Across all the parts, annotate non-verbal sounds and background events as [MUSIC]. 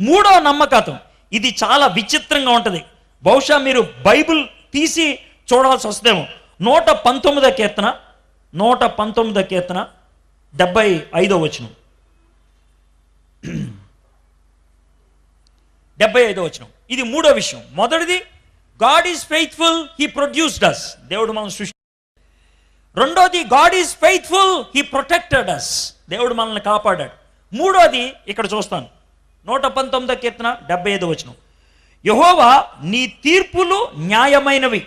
మూడో నమ్మకత్వం. ఇది చాలా విచిత్రంగా ఉంటుంది. బహుశా మీరు బైబిల్ తీసి చూడాల్సి వస్తేమో నూట పంతొమ్మిదో కీర్తన నూట పంతొమ్మిదో కీర్తన డెబ్బై ఐదో వచనం. డెబ్బై ఐదో వచనం. ఇది మూడో విషయం. మొదటిది God is faithful he produced us దేవుడు మనం సృష్టి రెండోది God is faithful he protected us దేవుడు మనల్ని కాపాడాడు. మూడోది ఇక్కడ చూస్తాను. నూట పంతొమ్మిదో కీర్తన డెబ్బై ఐదో వచనం. యహోవా నీ తీర్పులు న్యాయమైనవి.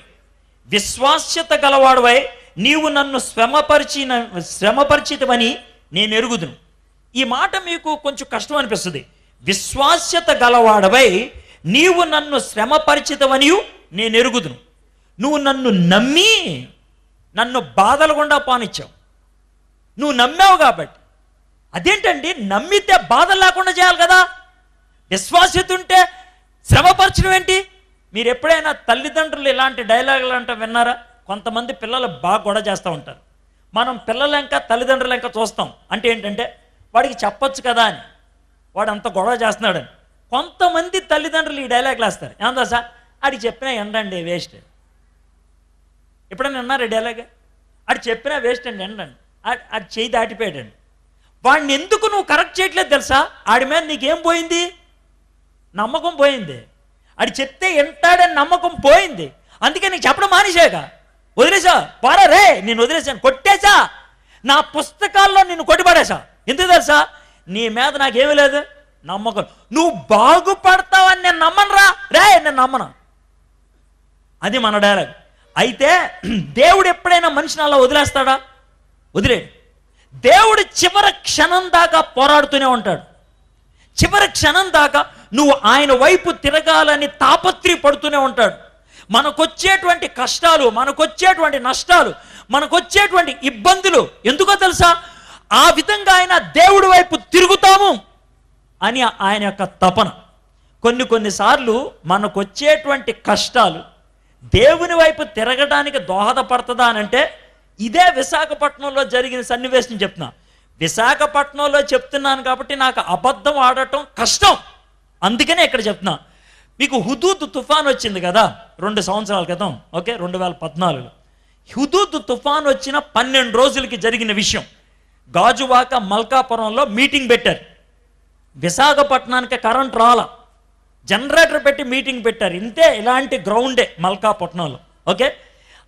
విశ్వాస్యత గలవాడవై నీవు నన్ను శ్రమపరిచిన శ్రమపరిచితవని నేను ఎరుగుదును. ఈ మాట మీకు కొంచెం కష్టం అనిపిస్తుంది. విశ్వాస్యత గలవాడవై నీవు నన్ను శ్రమపరిచితమని నేను ఎరుగుదును. నువ్వు నన్ను నమ్మి నన్ను బాధలు గుండా పానిచ్చావు. నువ్వు నమ్మావు కాబట్టి. అదేంటండి? నమ్మితే బాధలు లేకుండా చేయాలి కదా. విశ్వాస్యత ఉంటే శ్రమపరచడం ఏంటి? మీరు ఎప్పుడైనా తల్లిదండ్రులు ఇలాంటి డైలాగులు అంటే విన్నారా? కొంతమంది పిల్లలు బాగా గొడవ చేస్తూ ఉంటారు. మనం పిల్లలంక ఇంకా ఇంకా చూస్తాం. అంటే ఏంటంటే వాడికి చెప్పొచ్చు కదా అని. వాడు అంత గొడవ చేస్తున్నాడని కొంతమంది తల్లిదండ్రులు ఈ డైలాగులు వేస్తారు. ఏమందా సార్ ఆడికి చెప్పినా ఎండండి వేస్ట్. ఎప్పుడైనా విన్నారా డైలాగ్? ఆడు చెప్పినా వేస్ట్ అండి ఎండండి ఆడి చేయి దాటిపోయాడండి. వాడిని ఎందుకు నువ్వు కరెక్ట్ చేయట్లేదు తెలుసా? ఆడి మీద నీకేం పోయింది? నమ్మకం పోయింది. అది చెప్తే ఎంటాడని నమ్మకం పోయింది. అందుకే నీకు చెప్పడం మానేశాక వదిలేసా? పారా రే నేను వదిలేసాను కొట్టేశా నా పుస్తకాల్లో నిన్ను కొట్టిపడేశా ఎందుకు తెలుసా? నీ మీద నాకేమీ లేదు. నమ్మకం. నువ్వు బాగుపడతావని నేను నమ్మనురా. రే నేను నమ్మను. అది మన డైలాగ్ అయితే దేవుడు ఎప్పుడైనా మనిషిని అలా వదిలేస్తాడా? వదిలేడు. దేవుడు చివరి క్షణం దాకా పోరాడుతూనే ఉంటాడు. చివరి క్షణం దాకా నువ్వు ఆయన వైపు తిరగాలని తాపత్రయపడుతూనే ఉంటాడు. మనకొచ్చేటువంటి కష్టాలు మనకొచ్చేటువంటి నష్టాలు మనకొచ్చేటువంటి ఇబ్బందులు ఎందుకో తెలుసా? ఆ విధంగా ఆయన దేవుడి వైపు తిరుగుతాము అని ఆయన యొక్క తపన. కొన్ని కొన్నిసార్లు మనకొచ్చేటువంటి కష్టాలు దేవుని వైపు తిరగడానికి దోహదపడుతుందా అని అంటే ఇదే విశాఖపట్నంలో జరిగిన సన్నివేశం చెప్తున్నా. విశాఖపట్నంలో చెప్తున్నాను కాబట్టి నాకు అబద్ధం ఆడటం కష్టం. అందుకనే ఇక్కడ చెప్తున్నా. మీకు హుదూద్ తుఫాన్ వచ్చింది కదా రెండు సంవత్సరాల క్రితం ఓకే రెండు వేల పద్నాలుగులో. హుదూద్ తుఫాన్ వచ్చిన పన్నెండు రోజులకి జరిగిన విషయం. గాజువాక మల్కాపురంలో మీటింగ్ పెట్టారు. విశాఖపట్నానికి కరెంట్ రాల. జనరేటర్ పెట్టి మీటింగ్ పెట్టారు. ఇంతే ఇలాంటి గ్రౌండే మల్కాపట్నంలో ఓకే.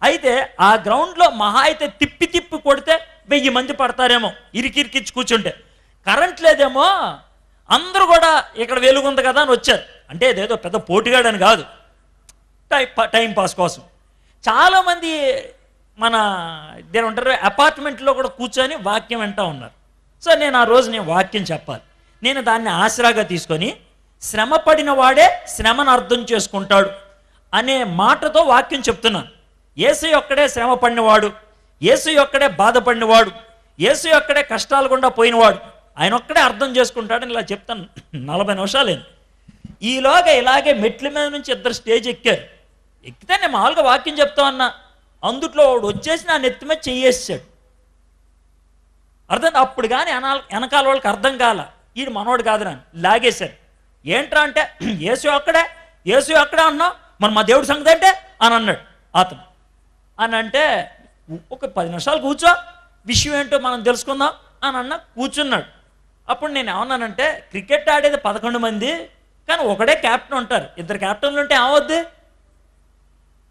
అయితే ఆ గ్రౌండ్లో మహా అయితే తిప్పి తిప్పి కొడితే వెయ్యి మంది పడతారేమో ఇరికిరికిచ్చి కూర్చుంటే. కరెంట్ లేదేమో అందరూ కూడా ఇక్కడ వెలుగుంది కదా అని వచ్చారు. అంటే ఇదేదో పెద్ద పోటీగాడని కాదు. టైం టైం పాస్ కోసం. చాలామంది మన దేని ఉంటారు అపార్ట్మెంట్లో కూడా కూర్చొని వాక్యం వింటూ ఉన్నారు. సో నేను ఆ రోజు నేను వాక్యం చెప్పాలి. నేను దాన్ని ఆసరాగా తీసుకొని శ్రమ పడిన వాడే శ్రమను అర్థం చేసుకుంటాడు అనే మాటతో వాక్యం చెప్తున్నాను. ఏసై ఒక్కడే శ్రమ పడినవాడు. యేసు ఒక్కడే బాధపడినవాడు యేసు ఒక్కడే కష్టాలు గుండా పోయినవాడు ఆయన ఒక్కడే అర్థం చేసుకుంటాడని ఇలా చెప్తాను. నలభై నిమిషాలేంది. ఈలోగా ఇలాగే మెట్ల మీద నుంచి ఇద్దరు స్టేజ్ ఎక్కారు. ఎక్కితే నేను మామూలుగా వాక్యం చెప్తా అన్నా అందుట్లో వాడు వచ్చేసి నా నెత్తి మీద చెయ్యేసాడు అర్థం అప్పుడు కానీ వెనాల వెనకాల వాళ్ళకి అర్థం కాల. ఈడు మనోడు కాదురా అని లాగేశారు. ఏంట్రా అంటే [CLEARS THROAT] యేసు అక్కడే యేసు అక్కడే అన్నావు మన మా దేవుడి సంగతి అంటే అని అన్నాడు. అతను. అని అంటే ఒక పది నిమిషాలు కూర్చో. విషయం ఏంటో మనం తెలుసుకుందాం అని అన్న కూర్చున్నాడు. అప్పుడు నేను ఏమన్నానంటే క్రికెట్ ఆడేది పదకొండు మంది కానీ ఒకడే కెప్టెన్ ఉంటారు. ఇద్దరు క్యాప్టెన్లు ఉంటే ఏమవుద్ది?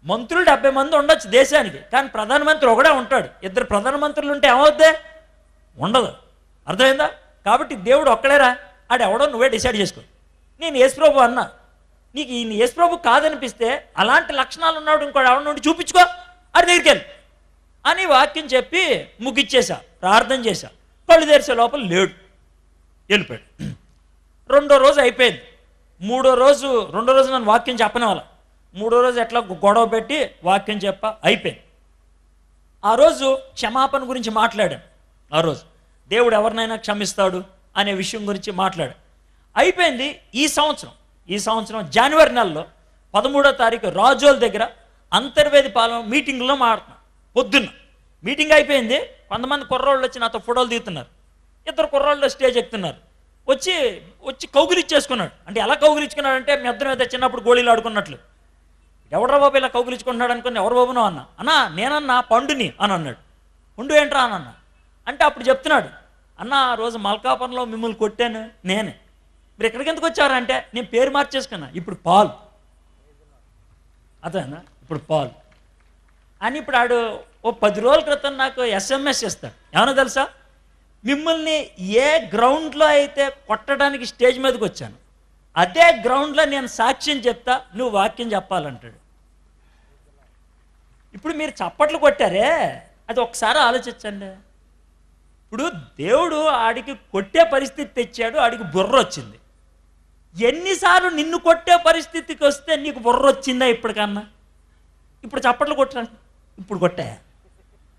మంత్రులు డెబ్బై మంది ఉండొచ్చు దేశానికి కానీ ప్రధానమంత్రి ఒకడే ఉంటాడు. ఇద్దరు ప్రధానమంత్రులు ఉంటే ఏమవుద్ది? ఉండదు. అర్థమైందా? కాబట్టి దేవుడు ఒక్కడేరా ఆడు ఎవడో నువ్వే డిసైడ్ చేసుకో. నేను యేసుప్రభు అన్నా. నీకు ఈయన యేసుప్రభు కాదనిపిస్తే అలాంటి లక్షణాలు ఉన్నాడు ఇంకోటి ఎవరి నుండి చూపించుకో. ఆడి దగ్గరికి వెళ్ళి. అని వాక్యం చెప్పి ముగిచ్చేసా ప్రార్థన చేశా. కళ్ళు తెరిచే లోపల లేడు. వెళ్ళిపోయాడు. రెండో రోజు అయిపోయింది. మూడో రోజు రెండో రోజు నన్ను వాక్యం చెప్పని వాళ్ళ మూడో రోజు ఎట్లా గొడవ పెట్టి వాక్యం చెప్ప అయిపోయింది. ఆ రోజు క్షమాపణ గురించి మాట్లాడాను. ఆ రోజు దేవుడు ఎవరినైనా క్షమిస్తాడు అనే విషయం గురించి మాట్లాడాను అయిపోయింది ఈ సంవత్సరం. ఈ సంవత్సరం జనవరి నెలలో పదమూడో తారీఖు రాజోల దగ్గర అంతర్వేది పాలన మీటింగ్లో మాడుతున్నాను పొద్దున్న. మీటింగ్ అయిపోయింది. కొంతమంది కుర్రోళ్ళు వచ్చి నాతో ఫోటోలు దిగుతున్నారు. ఇద్దరు కుర్రోళ్ళు స్టేజ్ ఎక్కుతున్నారు. వచ్చి వచ్చి కౌగులిచ్చేసుకున్నాడు అంటే ఎలా కౌగులిచ్చుకున్నాడు అంటే మీ ఇద్దరం అయితే చిన్నప్పుడు గోళీలు ఆడుకున్నట్లు. ఎవడ్రా బాబు ఇలా కౌగులించుకుంటున్నాడు అనుకుని ఎవరు బాబునో అన్న. అన్నా నేనన్నా పండుని అని అన్నాడు. పండు ఏంట్రా అని అన్న. అంటే అప్పుడు చెప్తున్నాడు. అన్న ఆ రోజు మల్కాపురంలో మిమ్మల్ని కొట్టాను నేనే. మీరు ఎక్కడికి ఎందుకు వచ్చారంటే నేను పేరు మార్చేసుకున్నా. ఇప్పుడు పాల్. అదేనా ఇప్పుడు పాల్. అని ఇప్పుడు ఆడు ఓ పది రోజుల క్రితం నాకు ఎస్ఎంఎస్ ఇస్తాడు ఏమన్నా తెలుసా? మిమ్మల్ని ఏ గ్రౌండ్లో అయితే కొట్టడానికి స్టేజ్ మీదకి వచ్చాను అదే గ్రౌండ్లో నేను సాక్ష్యం చెప్తా నువ్వు వాక్యం చెప్పాలంటాడు. ఇప్పుడు మీరు చప్పట్లు కొట్టారే? అది ఒకసారి ఆలోచించండి. ఇప్పుడు దేవుడు ఆడికి కొట్టే పరిస్థితి తెచ్చాడు ఆడికి బుర్ర వచ్చింది. ఎన్నిసార్లు నిన్ను కొట్టే పరిస్థితికి వస్తే నీకు బుర్ర వచ్చిందా ఇప్పటికన్నా? ఇప్పుడు చప్పట్లు కొట్టాను ఇప్పుడు కొట్టే.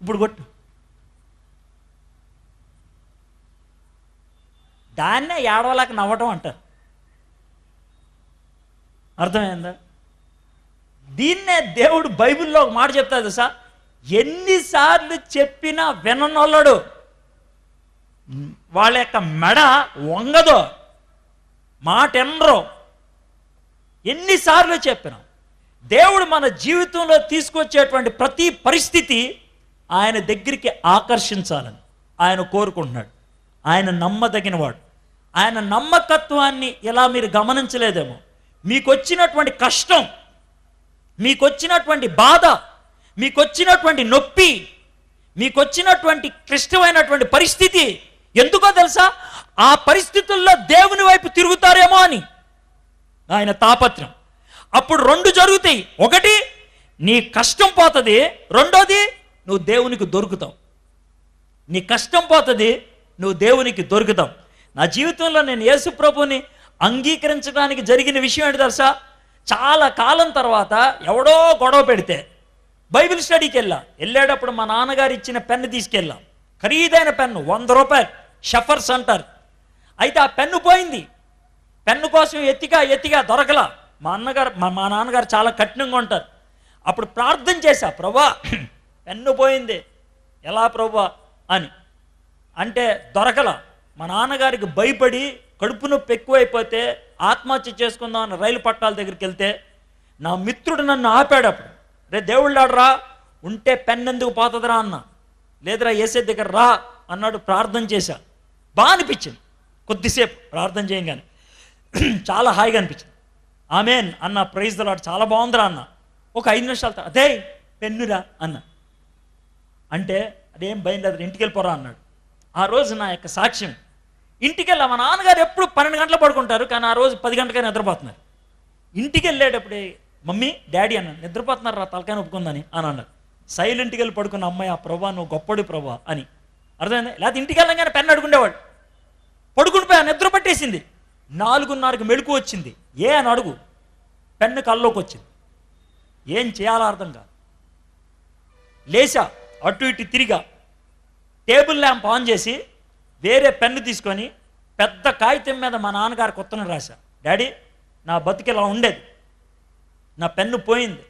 ఇప్పుడు కొట్టు. దాన్నే ఏడవలేక నవ్వటం అంటారు. అర్థమైందా? దీన్నే దేవుడు బైబిల్లో ఒక మాట చెప్తాడు సార్ ఎన్నిసార్లు చెప్పినా విననొల్లడు. వాళ్ళ యొక్క మెడ వంగదో. మాట ఎనరు ఎన్నిసార్లు చెప్పినాం. దేవుడు మన జీవితంలో తీసుకొచ్చేటువంటి ప్రతి పరిస్థితి ఆయన దగ్గరికి ఆకర్షించాలని. ఆయన కోరుకుంటున్నాడు. ఆయన నమ్మదగినవాడు. ఆయన నమ్మకత్వాన్ని ఇలా మీరు గమనించలేదేమో. మీకు వచ్చినటువంటి కష్టం మీకు వచ్చినటువంటి బాధ మీకు వచ్చినటువంటి నొప్పి మీకు వచ్చినటువంటి క్లిష్టమైనటువంటి పరిస్థితి ఎందుకో తెలుసా? ఆ పరిస్థితుల్లో దేవుని వైపు తిరుగుతారేమో అని. ఆయన తాపత్రం. అప్పుడు రెండు జరుగుతాయి. ఒకటి నీ కష్టం పోతుంది. రెండోది నువ్వు దేవునికి దొరుకుతావు. నీ కష్టం పోతుంది నువ్వు దేవునికి దొరుకుతావు. నా జీవితంలో నేను యేసు ప్రభుని అంగీకరించడానికి జరిగిన విషయం ఏంటి తెలుసా? చాలా కాలం తర్వాత ఎవడో గొడవ పెడితే బైబిల్ స్టడీకి వెళ్ళా. వెళ్ళేటప్పుడు మా నాన్నగారు ఇచ్చిన పెన్ను తీసుకెళ్ళా. ఖరీదైన పెన్ను వంద రూపాయలు. షఫర్స్ అంటారు. అయితే ఆ పెన్ను పోయింది. పెన్ను కోసం ఎత్తిగా ఎత్తిగా దొరకలా. మా అన్నగారు మా మా నాన్నగారు చాలా కఠినంగా ఉంటారు. అప్పుడు ప్రార్థన చేశా ప్రభా [CLEARS THROAT] పెన్ను పోయింది. ఎలా ప్రభా? అని. అంటే దొరకల. మా నాన్నగారికి భయపడి కడుపు నొప్పి ఎక్కువైపోతే ఆత్మహత్య చేసుకుందాం అని రైలు పట్టాల దగ్గరికి వెళ్తే నా మిత్రుడు నన్ను ఆపాడు అప్పుడు. రే దేవుళ్ళాడరా ఉంటే పెన్ ఎందుకు పోతుందిరా? అన్న. లేదురా ఏసే దగ్గర రా అన్నాడు ప్రార్థన చేశా. బాగా అనిపించింది. కొద్దిసేపు ప్రార్థన చేయగానే. [CLEARS THROAT] చాలా హాయిగా అనిపించింది. ఆమెన్ అన్న ప్రైజ్ దలాడు చాలా బాగుందిరా అన్న. ఒక ఐదు నిమిషాలు అదే పెన్నురా అన్న. అంటే అదేం భయం లేదు ఇంటికి వెళ్ళిపోరా అన్నాడు. ఆ రోజు నా యొక్క సాక్ష్యం. ఇంటికి వెళ్ళా మా నాన్నగారు ఎప్పుడు పన్నెండు గంటలు పడుకుంటారు కానీ ఆ రోజు పది గంటలకే నిద్రపోతున్నారు. ఇంటికి వెళ్ళేటప్పుడే మమ్మీ డాడీ అన్న నిద్రపోతున్నారు రా తలకాయ ఒప్పుకుందని అని అన్నాడు. సైలెంట్కి వెళ్ళి పడుకున్న అమ్మాయి ఆ ప్రభా నువ్వు గొప్పడు ప్రభా అని. అర్థమైంది? లేకపోతే ఇంటికి వెళ్ళంగానే పెన్ను అడుగుండేవాడు పడుకునిపోయా నిద్ర పట్టేసింది. నాలుగున్నరకు మెళుకు వచ్చింది. ఏ అని అడుగు. పెన్ను కల్లోకి వచ్చింది. ఏం చేయాలో అర్థం కాదు. లేచా అటు ఇటు తిరిగా టేబుల్ ల్యాంప్ ఆన్ చేసి వేరే పెన్ను తీసుకొని పెద్ద కాగితం మీద మా నాన్నగారు కొత్తను రాశా. డాడీ నా బతుకు ఇలా ఉండేది. నా పెన్ను పోయింది.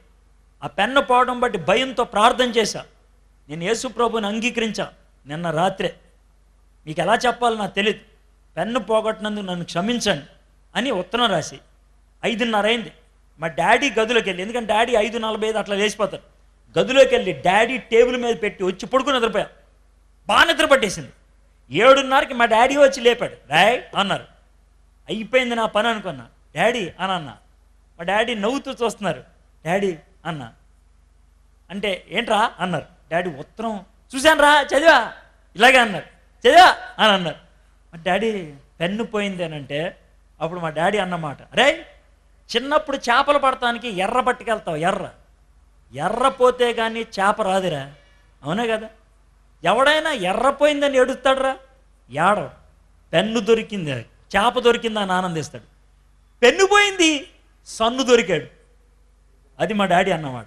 ఆ పెన్ను పోవడం బట్టి భయంతో ప్రార్థన చేశా. నేను యేసు ప్రభుని అంగీకరించా నిన్న రాత్రే. మీకు ఎలా చెప్పాలో నాకు తెలియదు పెన్ను పోగొట్టినందుకు నన్ను క్షమించండి అని ఉత్తరం రాసి ఐదున్నర అయింది. మా డాడీ గదిలోకి వెళ్ళి ఎందుకంటే డాడీ ఐదు నలభై ఐదు అట్లా లేచిపోతారు. గదిలోకి వెళ్ళి డాడీ టేబుల్ మీద పెట్టి వచ్చి పడుకుని నిద్రపోయా బాగా నిద్ర పట్టేసింది. ఏడున్నరకి మా డాడీ వచ్చి లేపాడు. రాయ్ అన్నారు. అయిపోయింది నా పని అనుకున్నా. డాడీ అని అన్న. మా డాడీ నవ్వుతూ చూస్తున్నారు. డాడీ అన్నా. అంటే ఏంట్రా అన్నారు. డాడీ ఉత్తరం చూశాను రా చదివా? ఇలాగే అన్నారు. చదివా? అని అన్నారు. మా డాడీ పెన్ను పోయింది అని అంటే అప్పుడు మా డాడీ అన్నమాట అరే చిన్నప్పుడు చేపలు పడటానికి ఎర్ర పట్టుకెళ్తావు ఎర్ర. ఎర్ర పోతే కానీ చేప రాదురా. అవునే కదా? ఎవడైనా ఎర్రపోయిందని ఏడుస్తాడురా? ఏడవు పెన్ను దొరికింది చేప దొరికింది అని ఆనందిస్తాడు. పెన్ను పోయింది సన్ను దొరికాడు. అది మా డాడీ అన్నమాట.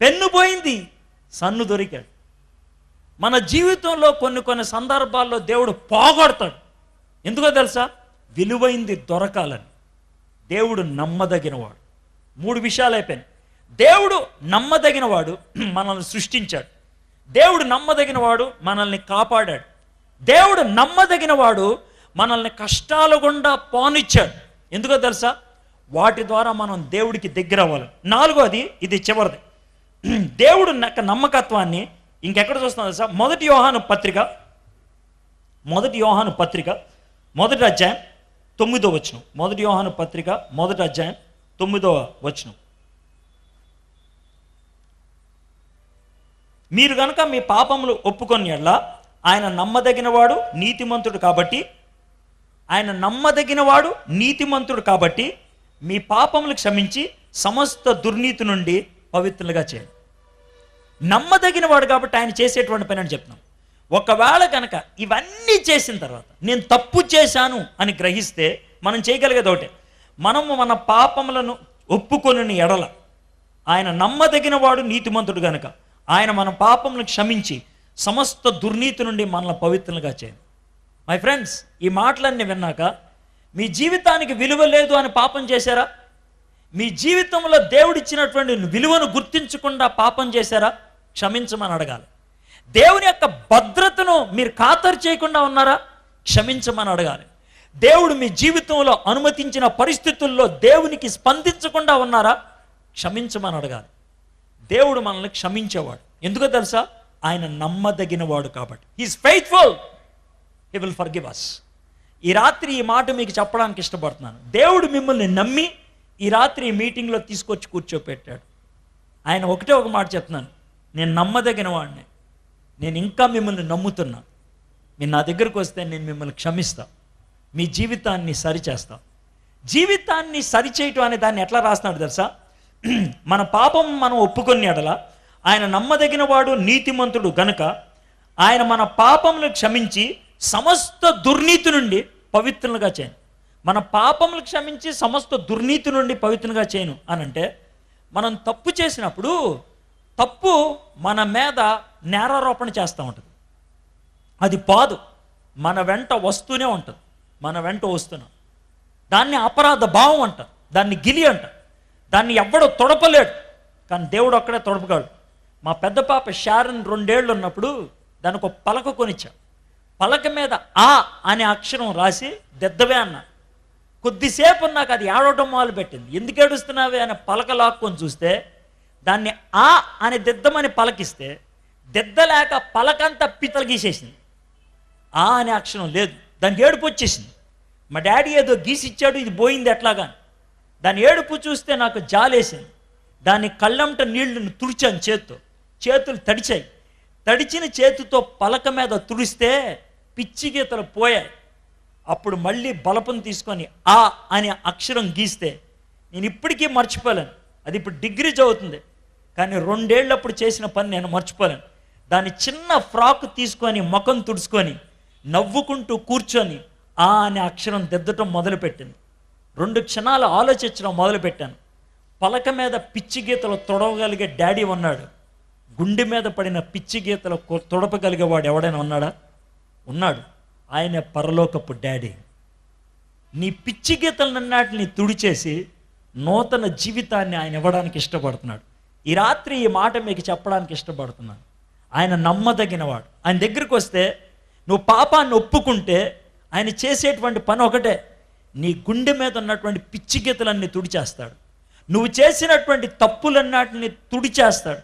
పెన్ను పోయింది సన్ను దొరికాడు. మన జీవితంలో కొన్ని కొన్ని సందర్భాల్లో దేవుడు పోగొడతాడు. ఎందుకో తెలుసా? విలువైంది దొరకాలని. దేవుడు నమ్మదగినవాడు. మూడు విషయాలు అయిపోయినాయి. దేవుడు నమ్మదగినవాడు [CLEARS THROAT] మనల్ని సృష్టించాడు. దేవుడు నమ్మదగినవాడు మనల్ని కాపాడాడు. దేవుడు నమ్మదగినవాడు మనల్ని కష్టాల గుండా పానిచ్చాడు. ఎందుకో తెలుసా? వాటి ద్వారా మనం దేవుడికి దగ్గర అవ్వాలి. నాలుగోది ఇది చివరిది. [CLEARS THROAT] దేవుడు యొక్క నమ్మకత్వాన్ని ఇంకెక్కడ చూస్తున్నాం తెలుసా? మొదటి యోహాను పత్రిక మొదటి యోహాను పత్రిక మొదటి అధ్యాయం తొమ్మిదో వచనం. మొదటి యోహాను పత్రిక మొదటి అధ్యాయం తొమ్మిదవ వచనం. మీరు కనుక మీ పాపములు ఒప్పుకొని ఎడ్ల ఆయన నమ్మదగినవాడు నీతిమంతుడు కాబట్టి ఆయన నమ్మదగినవాడు నీతిమంతుడు కాబట్టి మీ పాపములు క్షమించి సమస్త దుర్నీతి నుండి పవిత్రులుగా చేయండి. నమ్మదగినవాడు కాబట్టి ఆయన చేసేటువంటి పని అని చెప్తున్నాం. ఒకవేళ కనుక ఇవన్నీ చేసిన తర్వాత నేను తప్పు చేశాను అని గ్రహిస్తే మనం చేయగలిగేది ఒకటే. మనము మన పాపములను ఒప్పుకొని ఎడల ఆయన నమ్మదగినవాడు నీతిమంతుడు గనుక ఆయన మన పాపములను క్షమించి సమస్త దుర్నీతి నుండి మనల్ని పవిత్రులుగా చేయను మై ఫ్రెండ్స్ ఈ మాటలన్నీ విన్నాక మీ జీవితానికి విలువ లేదు అని పాపం చేశారా? మీ జీవితంలో దేవుడిచ్చినటువంటి విలువను గుర్తించకుండా పాపం చేశారా? క్షమించమని అడగాలి. దేవుని యొక్క భద్రతను మీరు ఖాతరు చేయకుండా ఉన్నారా? క్షమించమని అడగాలి. దేవుడు మీ జీవితంలో అనుమతించిన పరిస్థితుల్లో దేవునికి స్పందించకుండా ఉన్నారా? క్షమించమని అడగాలి. దేవుడు మనల్ని క్షమించేవాడు. ఎందుకో తెలుసా? ఆయన నమ్మదగినవాడు కాబట్టి. He's faithful he will forgive us ఈ రాత్రి ఈ మాట మీకు చెప్పడానికి ఇష్టపడుతున్నాను. దేవుడు మిమ్మల్ని నమ్మి ఈ రాత్రి ఈ మీటింగ్లో తీసుకొచ్చి కూర్చోపెట్టాడు. ఆయన ఒకటే ఒక మాట చెప్తున్నాను. నేను నమ్మదగిన వాడిని నేను ఇంకా మిమ్మల్ని నమ్ముతున్నా. మీరు నా దగ్గరకు వస్తే నేను మిమ్మల్ని క్షమిస్తా. మీ జీవితాన్ని సరిచేస్తా. జీవితాన్ని సరిచేయటం అనే దాన్ని ఎట్లా రాస్తున్నాడు తెలుసా? [CLEARS THROAT] మన పాపం మనం ఒప్పుకొని ఎడల ఆయన నమ్మదగిన వాడు నీతిమంతుడు గనుక ఆయన మన పాపములు క్షమించి సమస్త దుర్నీతి నుండి పవిత్రులుగా చేయను. మన పాపములు క్షమించి సమస్త దుర్నీతి నుండి పవిత్రులుగా చేయను. అని అంటే మనం తప్పు చేసినప్పుడు తప్పు మన మీద నేరారోపణ చేస్తూ ఉంటుంది. అది పాదు. మన వెంట వస్తూనే ఉంటుంది. మన వెంట వస్తున్నాం. దాన్ని అపరాధ భావం అంట దాన్ని గిలి అంట దాన్ని ఎవ్వడో తొడపలేడు. కానీ దేవుడు ఒక్కడే తొడపగాడు మా పెద్ద పాప షారన్ రెండేళ్ళు ఉన్నప్పుడు దానికి ఒక పలక కొనిచ్చా పలక మీద ఆ అనే అక్షరం రాసి దెద్దవే అన్న. కొద్దిసేపు నాకు అది ఏడవటం మొదలు పెట్టింది ఎందుకు ఏడుస్తున్నావే అనే పలక లాక్కొని చూస్తే దాన్ని ఆ అని దిద్దమని పలకిస్తే దిద్దలేక పలకంతా పితలు గీసేసింది. ఆ అనే అక్షరం లేదు. దానికి ఏడుపు వచ్చేసింది. మా డాడీ ఏదో గీసిచ్చాడు ఇది పోయింది ఎట్లాగా దాని ఏడుపు చూస్తే నాకు జాలేసింది. దాని కళ్ళంట నీళ్ళను తుడిచాను చేత్తో. చేతులు తడిచాయి. తడిచిన చేతితో పలక మీద తుడిస్తే పిచ్చి గీతలు పోయాయి. అప్పుడు మళ్ళీ బలపం తీసుకొని ఆ అనే అక్షరం గీస్తే నేను ఇప్పటికీ మర్చిపోలేను. అది ఇప్పుడు డిగ్రీ చదువుతుంది. కానీ రెండేళ్ళప్పుడు చేసిన పని నేను మర్చిపోలేను. దాని చిన్న ఫ్రాక్ తీసుకొని ముఖం తుడుచుకొని నవ్వుకుంటూ కూర్చొని ఆ అనే అక్షరం దిద్దటం మొదలుపెట్టింది. రెండు క్షణాలు ఆలోచించడం మొదలుపెట్టాను. పలక మీద పిచ్చి గీతలు తొడవగలిగే డాడీ ఉన్నాడు. గుండె మీద పడిన పిచ్చి గీతలు కొ- తొడపగలిగే వాడు ఎవడైనా ఉన్నాడా? ఉన్నాడు. ఆయన పరలోకపు డాడీ. నీ పిచ్చి గీతలన్నిటిని తుడిచేసి నూతన జీవితాన్ని ఆయన ఇవ్వడానికి ఇష్టపడుతున్నాడు. ఈ రాత్రి ఈ మాట మీకు చెప్పడానికి ఇష్టపడుతున్నాను. ఆయన నమ్మదగినవాడు. ఆయన దగ్గరికి వస్తే నువ్వు పాపాన్ని ఒప్పుకుంటే ఆయన చేసేటువంటి పని ఒకటే. నీ గుండె మీద ఉన్నటువంటి పిచ్చి గీతలన్నీ తుడిచేస్తాడు. నువ్వు చేసినటువంటి తప్పులన్నిటిని తుడిచేస్తాడు.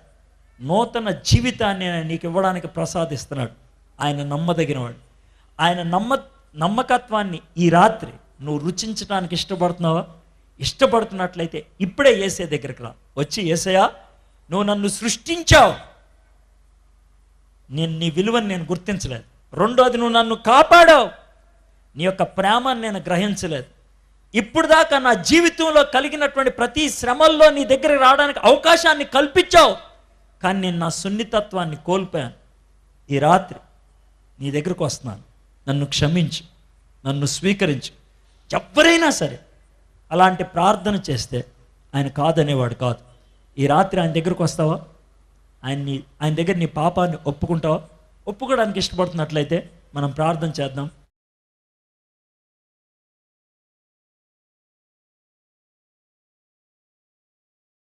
నూతన జీవితాన్ని ఆయన నీకు ఇవ్వడానికి ప్రసాదిస్తున్నాడు. ఆయన నమ్మదగినవాడు. ఆయన నమ్మ నమ్మకత్వాన్ని ఈ రాత్రి నువ్వు రుచించడానికి ఇష్టపడుతున్నావా? ఇష్టపడుతున్నట్లయితే ఇప్పుడే ఏసే దగ్గరికి రా. వచ్చి ఏసయా నువ్వు నన్ను సృష్టించావు. నేను నీ విలువను నేను గుర్తించలేదు. రెండోది నువ్వు నన్ను కాపాడావు. నీ యొక్క ప్రేమను నేను గ్రహించలేదు. ఇప్పుడు దాకా నా జీవితంలో కలిగినటువంటి ప్రతి శ్రమల్లో నీ దగ్గరికి రావడానికి అవకాశాన్ని కల్పించావు. కానీ నేను నా సున్నితత్వాన్ని కోల్పోయాను. ఈ రాత్రి నీ దగ్గరకు వస్తున్నాను. నన్ను క్షమించు. నన్ను స్వీకరించు. ఎవరైనా సరే అలాంటి ప్రార్థన చేస్తే ఆయన కాదనేవాడు కాదు. ఈ రాత్రి ఆయన దగ్గరకు వస్తావా? ఆయన్ని ఆయన దగ్గర నీ పాపాన్ని ఒప్పుకుంటావా? ఒప్పుకోవడానికి ఇష్టపడుతున్నట్లయితే మనం ప్రార్థన చేద్దాం.